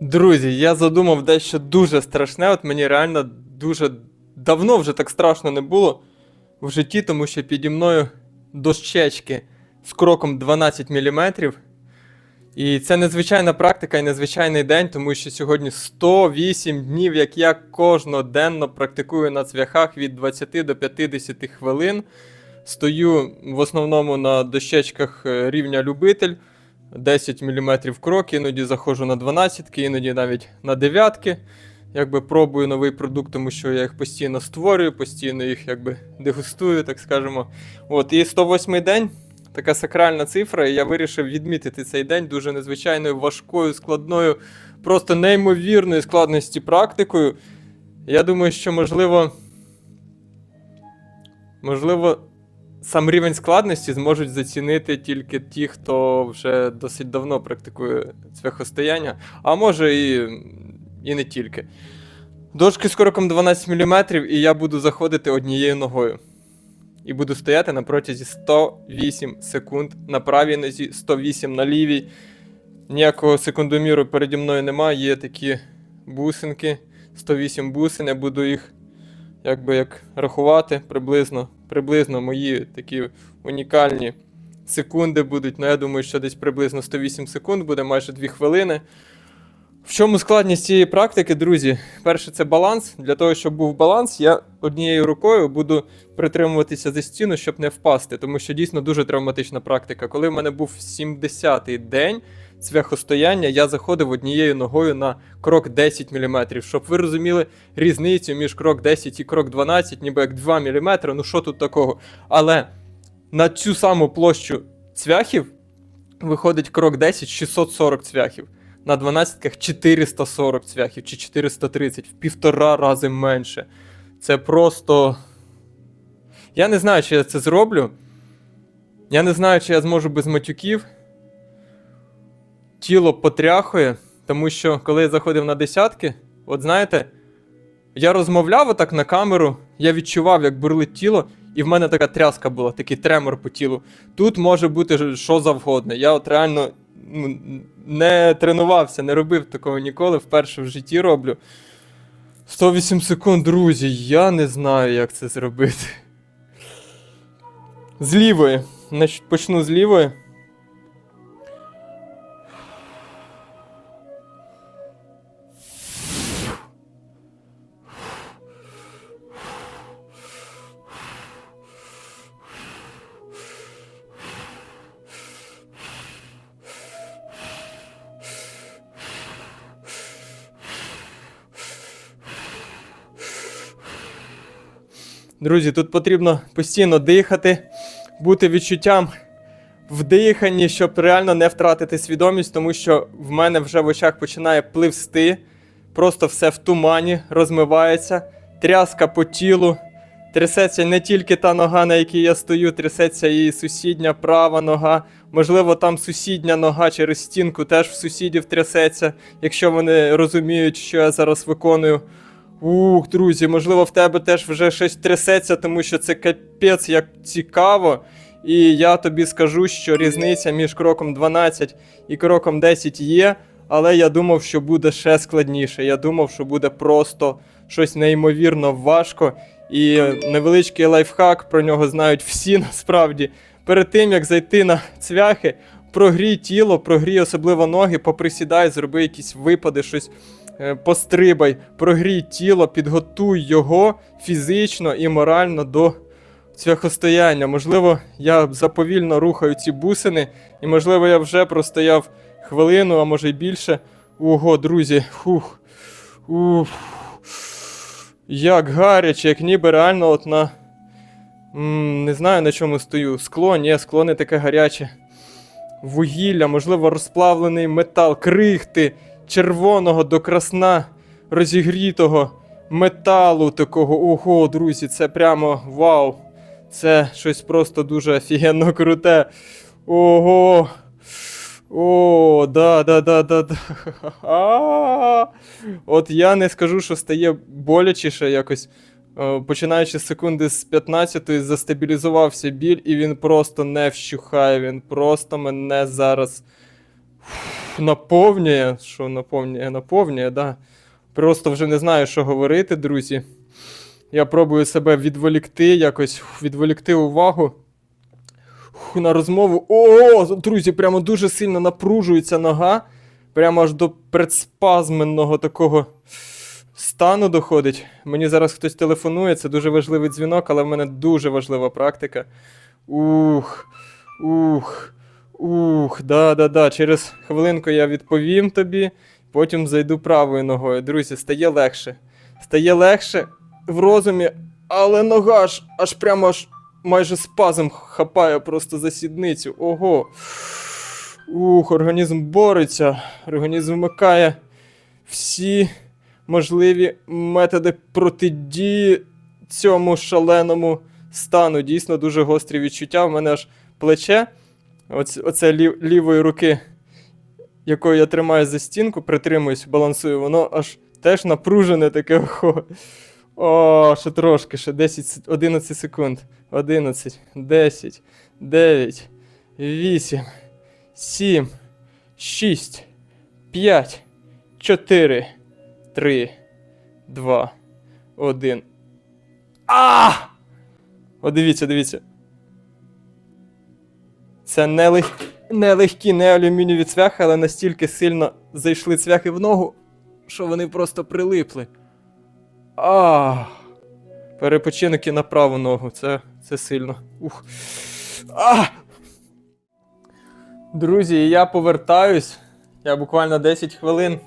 Друзі, я задумав дещо дуже страшне. От мені реально дуже давно вже так страшно не було в житті, тому що піді мною дощечки з кроком 12 мм. І це незвичайна практика і незвичайний день, тому що сьогодні 108 днів, як я кожноденно практикую на цвяхах від 20 до 50 хвилин. Стою в основному на дощечках е, рівня любитель. 10 мм крок, іноді заходжу на 12, іноді навіть на 9. Якби пробую новий продукт, тому що я їх постійно створюю, постійно їх якби дегустую, так скажемо. От, і 108 день, така сакральна цифра, і я вирішив відмітити цей день дуже незвичайною, важкою, складною, просто неймовірної складності практикою. Я думаю, що можливо. Можливо, сам рівень складності зможуть зацінити тільки ті, хто вже досить давно практикує цвяхостояння, а може і, і не тільки. Дошки з кроком 12 мм, і я буду заходити однією ногою. І буду стояти на протязі 108 секунд на правій нозі, 108 на лівій. Ніякого секундоміру переді мною немає, є такі бусинки, 108 бусин, я буду їх якби як рахувати приблизно. Приблизно мої такі унікальні секунди будуть. Ну, я думаю, що десь приблизно 108 секунд буде, майже 2 хвилини. В чому складність цієї практики, друзі? Перше, це баланс. Для того, щоб був баланс, я однією рукою буду притримуватися за стіну, щоб не впасти, тому що дійсно дуже травматична практика. Коли в мене був 70-й день цвяхостояння, я заходив однією ногою на крок 10 мм. Щоб ви розуміли різницю між крок 10 і крок 12, ніби як 2 мм, ну що тут такого? Але на цю саму площу цвяхів виходить крок 10 640 цвяхів. На 12 440 цвяхів чи 430 в півтора рази менше. Це просто. Я не знаю, чи я це зроблю. Я не знаю, чи я зможу без матюків. Тіло потряхує, тому що коли я заходив на десятки, от знаєте, я розмовляв отак на камеру, я відчував, як бурлить тіло, і в мене така тряска була, такий тремор по тілу. Тут може бути що завгодно. Я от реально ну, не тренувався, не робив такого ніколи, вперше в житті роблю. 108 секунд, друзі, я не знаю, як це зробити. З лівої. Почну з лівої. Друзі, тут потрібно постійно дихати, бути відчуттям в диханні, щоб реально не втратити свідомість, тому що в мене вже в очах починає пливсти, просто все в тумані, розмивається, тряска по тілу. Трясеться не тільки та нога, на якій я стою, трясеться і сусідня права нога. Можливо, там сусідня нога через стінку теж в сусідів трясеться, якщо вони розуміють, що я зараз виконую. Ух, друзі, можливо, в тебе теж вже щось трясеться, тому що це капець як цікаво. І я тобі скажу, що різниця між кроком 12 і кроком 10 є, але я думав, що буде ще складніше. Я думав, що буде просто щось неймовірно важко. І невеличкий лайфхак, про нього знають всі насправді. Перед тим як зайти на цвяхи, прогрій тіло, прогрій особливо ноги, поприсідай, зроби якісь випади, щось пострибай, прогрій тіло, підготуй його фізично і морально до цвяхостояння. Можливо, я заповільно рухаю ці бусини, і можливо, я вже простояв хвилину, а може й більше. Ого, друзі, фух. Уф. Як гаряче, як ніби реально от на. М, не знаю на чому стою. Скло, ні, скло не таке гаряче. Вугілля, можливо, розплавлений метал, крихти червоного до красна розігрітого металу такого. Ого, друзі, це прямо вау. Це щось просто дуже офігенно круте. Ого. О, да, да, да, да, да. От я не скажу, що стає болячіше якось. Е, Починаючи з секунди з 15 застабілізувався біль, і він просто не вщухає. Він просто мене зараз наповнює. Що наповнює? Наповнює, да. Просто вже не знаю, що говорити, друзі. Я пробую себе відволікти, якось відволікти увагу на розмову. О, друзі, прямо дуже сильно напружується нога. Прямо аж до предспазменного такого стану доходить. Мені зараз хтось телефонує, це дуже важливий дзвінок, але в мене дуже важлива практика. Ух, ух, ух, да-да-да. Через хвилинку я відповім тобі, потім зайду правою ногою. Друзі, стає легше. Стає легше в розумі, але нога ж аж прямо аж майже спазм хапає просто за сідницю. Ого. Ух, організм бореться, організм вмикає всі можливі методи протидії цьому шаленому стану. Дійсно дуже гострі відчуття. У мене аж плече, оце, оце лів, лівої руки, якою я тримаю за стінку, притримуюсь, балансую, воно аж теж напружене таке. О, ще трошки, ще 10, 11 секунд. 11, 10, 9, 8, 7, 6, 5, 4, 3, 2, 1. А! О, дивіться, дивіться. Це не, лег... не легкі, не алюмінієві цвяхи, але настільки сильно зайшли цвяхи в ногу, що вони просто прилипли. А. Перепочинок і на праву ногу. Це, це сильно. Ух. А! Друзі, я повертаюсь. Я буквально 10 хвилин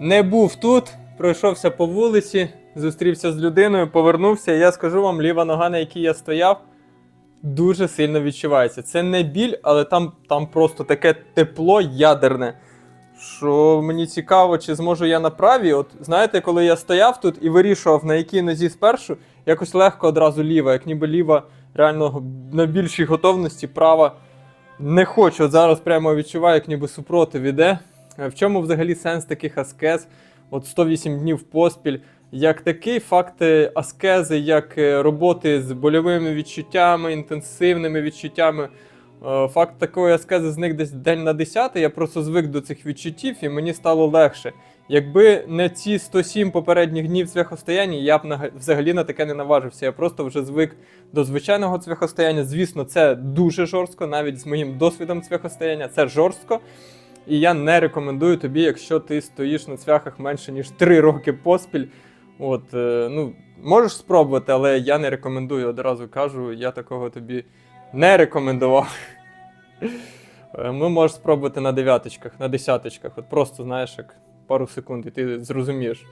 не був тут, пройшовся по вулиці, зустрівся з людиною, повернувся. І я скажу вам, ліва нога, на якій я стояв, дуже сильно відчувається. Це не біль, але там, там просто таке тепло ядерне. Що мені цікаво, чи зможу я на правій. От знаєте, коли я стояв тут і вирішував, на якій нозі спершу, якось легко одразу ліва, як ніби ліва реально на більшій готовності, права не хочу. От зараз прямо відчуваю, як ніби супротив іде. Е, В чому взагалі сенс таких аскез? От 108 днів поспіль. Як такий факт е, аскези, як е, роботи з больовими відчуттями, інтенсивними відчуттями. Е, Факт такої аскези зник десь день на 10, я просто звик до цих відчуттів і мені стало легше. Якби не ці 107 попередніх днів цвяхостояння, я б взагалі на таке не наважився. Я просто вже звик до звичайного цвяхостояння. Звісно, це дуже жорстко, навіть з моїм досвідом цвяхостояння, це жорстко. І я не рекомендую тобі, якщо ти стоїш на цвяхах менше ніж 3 роки поспіль. От, е, ну, можеш спробувати, але я не рекомендую. Одразу кажу, я такого тобі не рекомендував. Е, Ми можеш спробувати на дев'яточках, на десяточках. От просто знаєш, як пару секунд, і ти зрозумієш.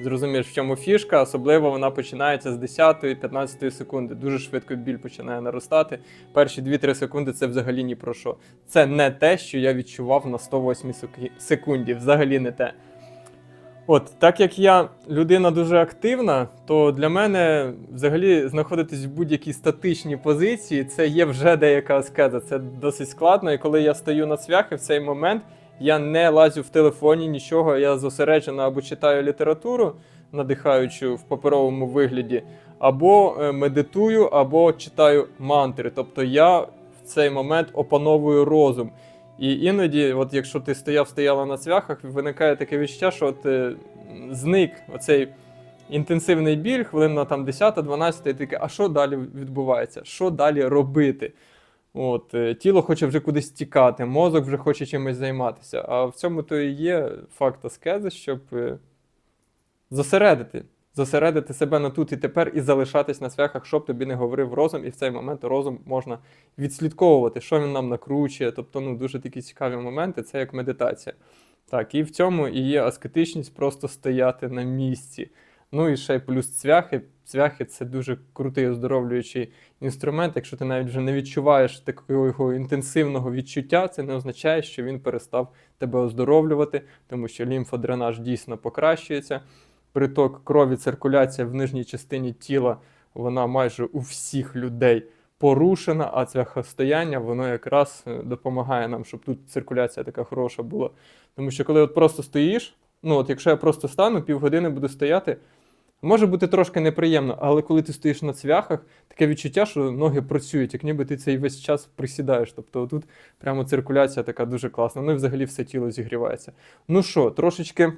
Зрозумієш, в чому фішка, особливо вона починається з 10-15 секунди. Дуже швидко біль починає наростати. Перші 2-3 секунди це взагалі ні про що. Це не те, що я відчував на 108 сек- секунді. Взагалі не те. От, так як я людина дуже активна, то для мене взагалі знаходитись в будь-якій статичній позиції це є вже деяка аскеза. Це досить складно. І коли я стою на цвяхи в цей момент, я не лазю в телефоні, нічого. Я зосереджено або читаю літературу, надихаючу в паперовому вигляді, або е, медитую, або читаю мантри. Тобто я в цей момент опановую розум. І іноді, от якщо ти стояв, стояла на цвяхах, виникає таке відчуття, що от, е, зник оцей інтенсивний біль, хвилина там 10-12, і таке, а що далі відбувається? Що далі робити? От, е, тіло хоче вже кудись тікати, мозок вже хоче чимось займатися. А в цьому то і є факт аскези, щоб е, зосередити. Зосередити себе на тут і тепер і залишатись на цвяхах, щоб тобі не говорив розум, і в цей момент розум можна відслідковувати, що він нам накручує. Тобто, ну дуже такі цікаві моменти, це як медитація. Так, і в цьому і є аскетичність просто стояти на місці. Ну і ще плюс цвяхи. Цвяхи це дуже крутий оздоровлюючий інструмент. Якщо ти навіть вже не відчуваєш такого інтенсивного відчуття, це не означає, що він перестав тебе оздоровлювати, тому що лімфодренаж дійсно покращується. Приток крові, циркуляція в нижній частині тіла, вона майже у всіх людей порушена, а це цвяхостояння воно якраз е, допомагає нам, щоб тут циркуляція така хороша була. Тому що коли от просто стоїш, ну от якщо я просто стану, півгодини буду стояти, Може бути трошки неприємно, але коли ти стоїш на цвяхах, таке відчуття, що ноги працюють, як ніби ти цей весь час присідаєш. Тобто тут прямо циркуляція така дуже класна. Ну і взагалі все тіло зігрівається. Ну що, трошечки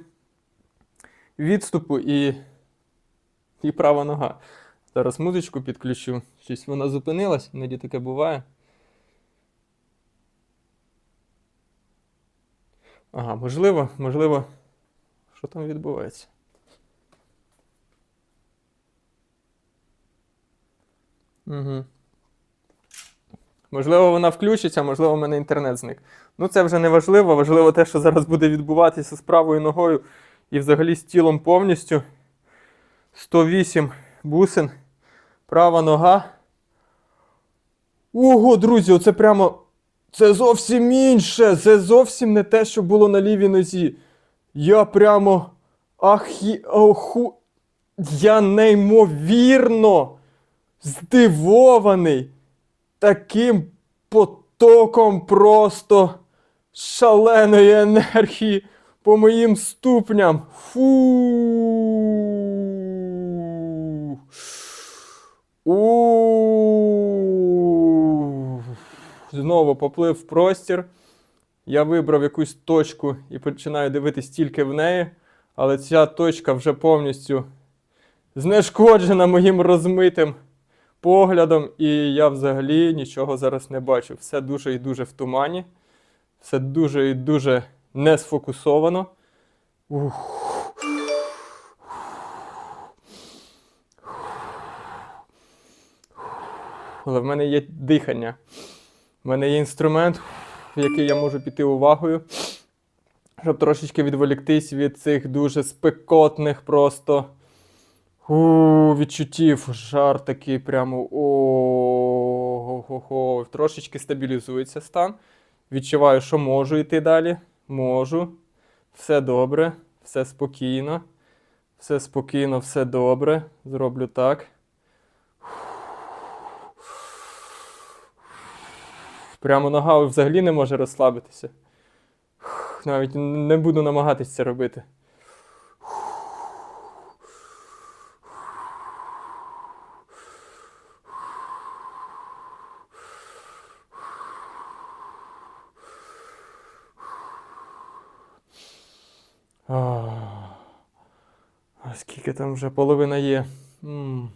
відступу і, і права нога. Зараз музичку підключу. Щось вона зупинилась, іноді таке буває. Ага, можливо, можливо. Що там відбувається? Угу. Можливо, вона включиться, можливо, в мене інтернет зник. Ну, це вже не важливо. Важливо те, що зараз буде відбуватися з правою ногою і взагалі з тілом повністю. 108 бусин. Права нога. Ого, друзі, оце прямо. Це зовсім інше. Це зовсім не те, що було на лівій нозі. Я прямо. Ахі. Оху. Я неймовірно здивований таким потоком просто шаленої енергії по моїм ступням. Фу. У. Знову поплив в простір. Я вибрав якусь точку і починаю дивитись тільки в неї, але ця точка вже повністю знешкоджена моїм розмитим поглядом, і я взагалі нічого зараз не бачу. Все дуже і дуже в тумані, все дуже і дуже не сфокусовано. Ух. Але в мене є дихання. В мене є інструмент, в який я можу піти увагою, щоб трошечки відволіктись від цих дуже спекотних просто. У, відчуттів, жар такий прямо. Ого-го. Трошечки стабілізується стан. Відчуваю, що можу йти далі. Можу. Все добре, все спокійно. Все спокійно, все добре. Зроблю так. Прямо нога взагалі не може розслабитися. Навіть не буду намагатися це робити. А скільки там вже половина є? М.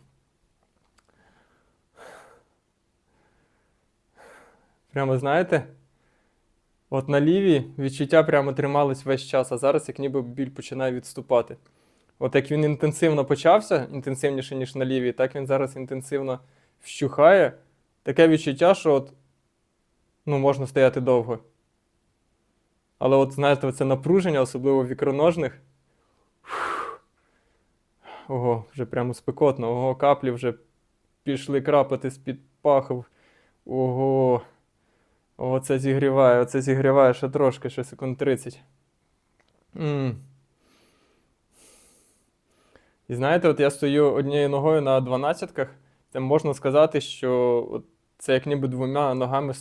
Прямо знаєте? От на лівій відчуття прямо тримались весь час, а зараз як ніби біль починає відступати. От як він інтенсивно почався, інтенсивніше, ніж на лівій, так він зараз інтенсивно вщухає. Таке відчуття, що от, ну, можна стояти довго. Але от знаєте, це напруження, особливо в вікроножних. Ого, вже прямо спекотно. Ого, каплі вже пішли крапати з-під пахов. Ого. О, це зігріває, оце зігріває ще трошки, ще секунд 30. м І знаєте, от я стою однією ногою на 12-ках. Це можна сказати, що от це як ніби двома ногами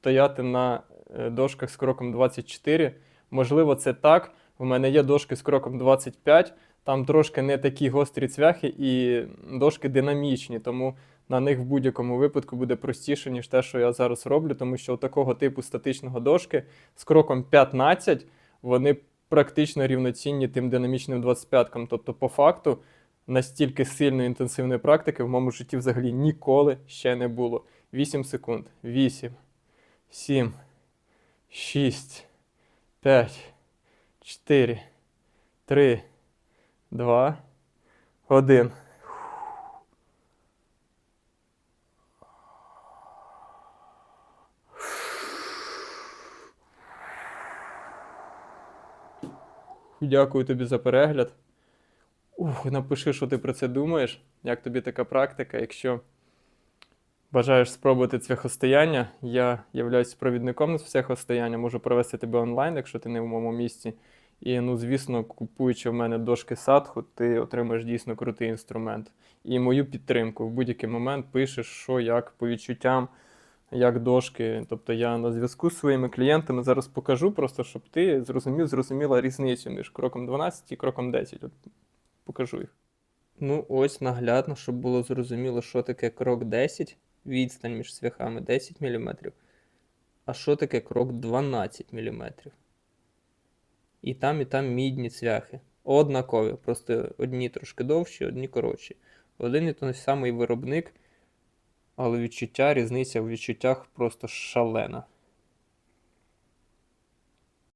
стояти на е, дошках з кроком 24. Можливо, це так. У мене є дошки з кроком 25, там трошки не такі гострі цвяхи і дошки динамічні, тому на них в будь-якому випадку буде простіше, ніж те, що я зараз роблю, тому що у такого типу статичного дошки з кроком 15 вони практично рівноцінні тим динамічним 25-кам. Тобто, по факту, настільки сильної інтенсивної практики в моєму житті взагалі ніколи ще не було. 8 секунд. 8, 7, 6, 5, 4, 3, 2, 1. Дякую тобі за перегляд. Ух, напиши, що ти про це думаєш, як тобі така практика. Якщо бажаєш спробувати цвяхостояння, я являюсь провідником з цвяхостояння, можу провести тебе онлайн, якщо ти не в моєму місці. І, ну, звісно, купуючи в мене дошки садху, ти отримаєш дійсно крутий інструмент. І мою підтримку в будь-який момент пишеш, що, як, по відчуттям, як дошки. Тобто я на зв'язку з своїми клієнтами зараз покажу, просто щоб ти зрозумів, зрозуміла різницю між кроком 12 і кроком 10. От покажу їх. Ну, ось наглядно, щоб було зрозуміло, що таке крок 10, відстань між цвяхами 10 мм, а що таке крок 12 мм. І там, і там мідні цвяхи. Однакові, просто одні трошки довші, одні коротші. Один і той самий виробник, але відчуття, різниця в відчуттях просто шалена.